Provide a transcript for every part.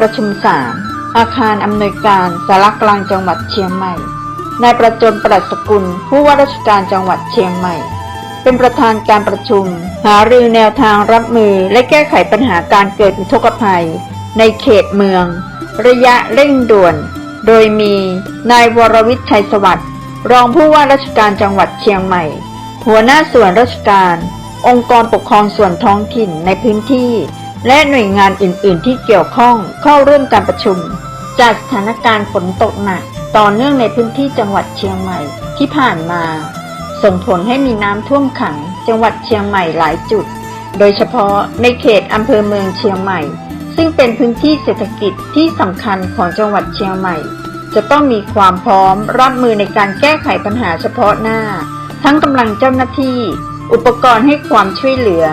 ประชุมสามอาคารอำนวยการสารกลางจังหวัดเชียงใหม่ นายประจนประสกุล ผู้ว่าราชการจังหวัดเชียงใหม่ เป็นประธานการประชุม หารือแนวทางรับมือและแก้ไขปัญหาการเกิดอุทกภัย ในเขตเมือง ระยะเร่งด่วน โดยมี นายวรวิทย์ชัยสวัสดิ์รองผู้ว่าราชการจังหวัดเชียงใหม่ หัวหน้าส่วนราชการ องค์กรปกครองส่วนท้องถิ่นในพื้นที่ และหน่วยงานอื่น ๆ ที่เกี่ยวข้องเข้าร่วมการประชุม จากสถานการณ์ฝนตกหนักต่อเนื่องในพื้นที่จังหวัดเชียงใหม่ที่ผ่านมา ส่งผลให้มีน้ำท่วมขังจังหวัดเชียงใหม่หลายจุด โดยเฉพาะในเขตอำเภอเมืองเชียงใหม่ ซึ่งเป็นพื้นที่เศรษฐกิจที่สำคัญของจังหวัดเชียงใหม่ จะต้องมีความพร้อมรับมือในการแก้ไขปัญหาเฉพาะหน้า ทั้งกำลังเจ้าหน้าที่ อุปกรณ์ให้ความช่วยเหลือ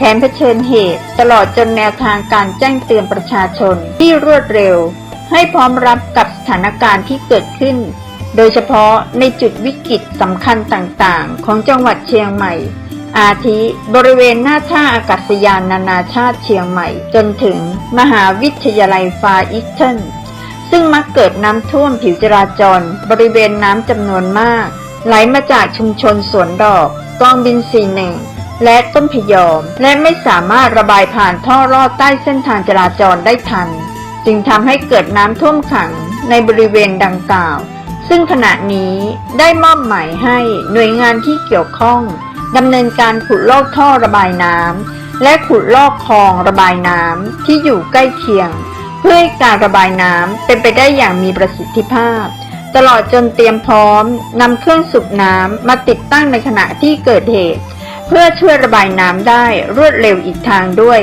แผนเผชิญเหตุ ตลอดจนแนวทางการแจ้งเตือนประชาชนที่รวดเร็ว ให้พร้อมรับกับสถานการณ์ที่เกิดขึ้น โดยเฉพาะในจุดวิกฤตสำคัญต่างๆ ของจังหวัดเชียงใหม่ อาทิบริเวณหน้าท่าอากาศยานนานาชาติเชียงใหม่ จนถึงมหาวิทยาลัยฟาอิสเทนซึ่งมักเกิดน้ำท่วมผิวจราจร บริเวณน้ำจำนวนมาก ไหลมาจากชุมชนสวนดอก กองบินสีหนึ่ง และต้นพยอม และไม่สามารถระบายผ่านท่อลอดใต้เส้นทางจราจรได้ทัน จึงทำให้เกิดน้ำท่วมขังในบริเวณดังกล่าว ซึ่งขณะนี้ได้มอบหมายให้หน่วยงานที่เกี่ยวข้องดำเนินการขุดลอกท่อระบายน้ำและขุดลอกคลองระบายน้ำที่อยู่ใกล้เคียง เพื่อให้การระบายน้ำเป็นไปได้อย่างมีประสิทธิภาพ ตลอดจนเตรียมพร้อมนำเครื่องสูบน้ำมาติดตั้งในขณะที่เกิดเหตุ เพื่อช่วยระบายน้ำได้รวดเร็วอีกทางด้วย